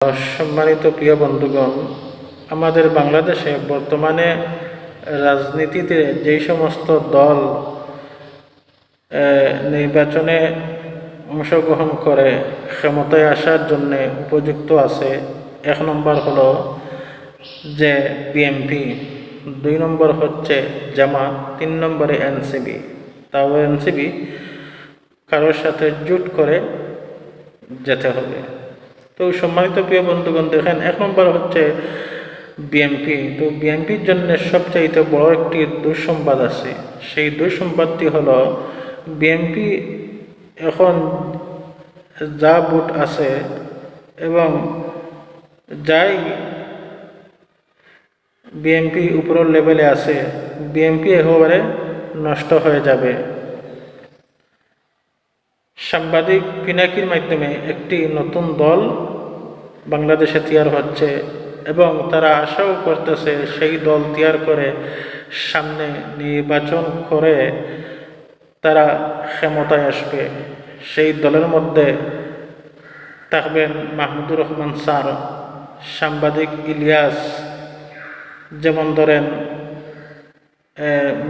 সম্মানিত প্রিয় বন্ধুগণ, আমাদের বাংলাদেশে বর্তমানে রাজনীতিতে যেই সমস্ত দল নির্বাচনে অংশগ্রহণ করে ক্ষমতায় আসার জন্য উপযুক্ত আছে, এক নম্বর হলো যে বিএমপি দুই নম্বর হচ্ছে জামাত, তিন নম্বরে এনসিবি তাও এনসিবি কারোর সাথে জুট করে যেতে হবে। তো সম্মানিত প্রিয় বন্ধুগণ, দেখেন এক নম্বর হচ্ছে বিএনপি তো বিএনপির জন্য সবচাইতে বড় একটি দুঃসংবাদ আছে। সেই দুঃসংবাদটি হলো বিএনপি এখন যা ভোট আছে এবং যাই বিএনপি উপরের লেভেলে আছে বিএনপি একেবারে নষ্ট হয়ে যাবে। সাংবাদিক পিনাকির মাধ্যমে একটি নতুন দল বাংলাদেশে তৈরি হচ্ছে এবং তারা আশাও করতেছে সেই দল তৈরি করে সামনে নির্বাচন করে তারা ক্ষমতায় আসবে। সেই দলের মধ্যে থাকবেন মাহমুদুর রহমান স্যার, সাংবাদিক ইলিয়াস, যেমন ধরেন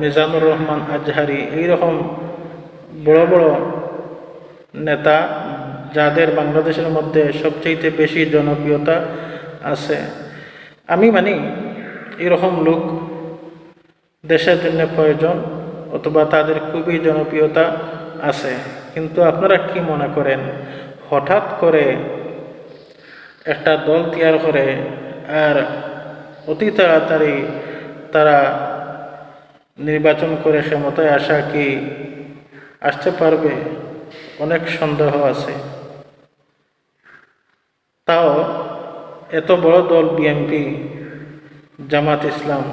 মিজানুর রহমান আজহারি, এইরকম বড় বড় নেতা যাদের বাংলাদেশের মধ্যে সবচেয়ে বেশি জনপ্রিয়তা আছে। আমি মানি এরকম লোক দেশের জন্য প্রয়োজন অথবা তাদের খুবই জনপ্রিয়তা আছে। কিন্তু আপনারা কি মনে করেন? হঠাৎ করে একটা দল তৈয়ার করে আর অতি তাড়াতাড়ি তারা নির্বাচন করে ক্ষমতায় আসা কি আসতে পারবে? অনেক সন্দেহ আছে। তাও এত বড় দল বিএনপি জামাত ইসলাম,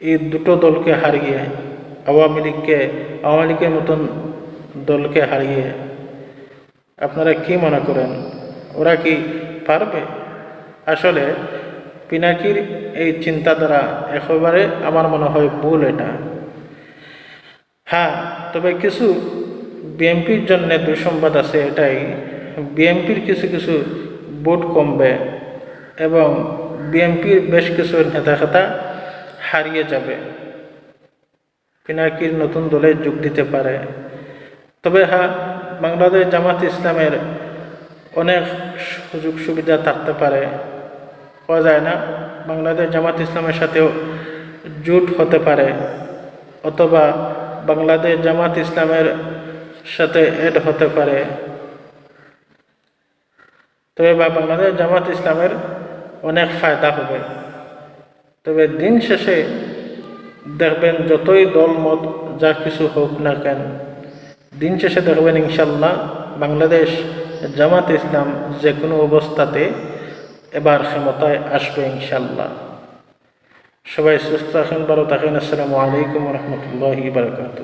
এই দুটো দলকে হারিয়ে, আওয়ামী লীগকে, আওয়ামী লীগের মতন দলকে হারিয়ে, আপনারা কি মনে করেন? ওরা কি পারবে? আসলে পিনাকির এই চিন্তাধারা একেবারে আমার মনে হয় ভুল এটা। হ্যাঁ তবে কিছু বিএনপির জন্য দুঃসংবাদ আছে এটাই। বিএনপির কিছু কিছু ভোট কমবে এবং বিএনপির বেশ কিছু নেতা খাতা হারিয়ে যাবে। পিনাকির নতুন দলে যোগ দিতে পারে। তবে হ্যাঁ বাংলাদেশ জামাত ইসলামের অনেক সুযোগ সুবিধা থাকতে পারে। পাওয়া যায় না, বাংলাদেশ জামাত ইসলামের সাথেও জোট হতে পারে। অথবা বাংলাদেশ জামাত ইসলামের সাথে এড হতে পারে। তবে বা বাংলাদেশ জামাত ইসলামের অনেক ফায়দা হবে। তবে দিন শেষে দেখবেন যতই দল, মত, যা কিছু হোক না কেন, দিন শেষে দেখবেন ইনশাল্লাহ বাংলাদেশ জামাত ইসলাম যে কোনো অবস্থাতে এবার ক্ষমতায় আসবে ইনশাল্লাহ সবাই সুস্থ থাকেন ভালো থাকেন। আসসালামু আলাইকুম রহমতুল্লাহ বারকাত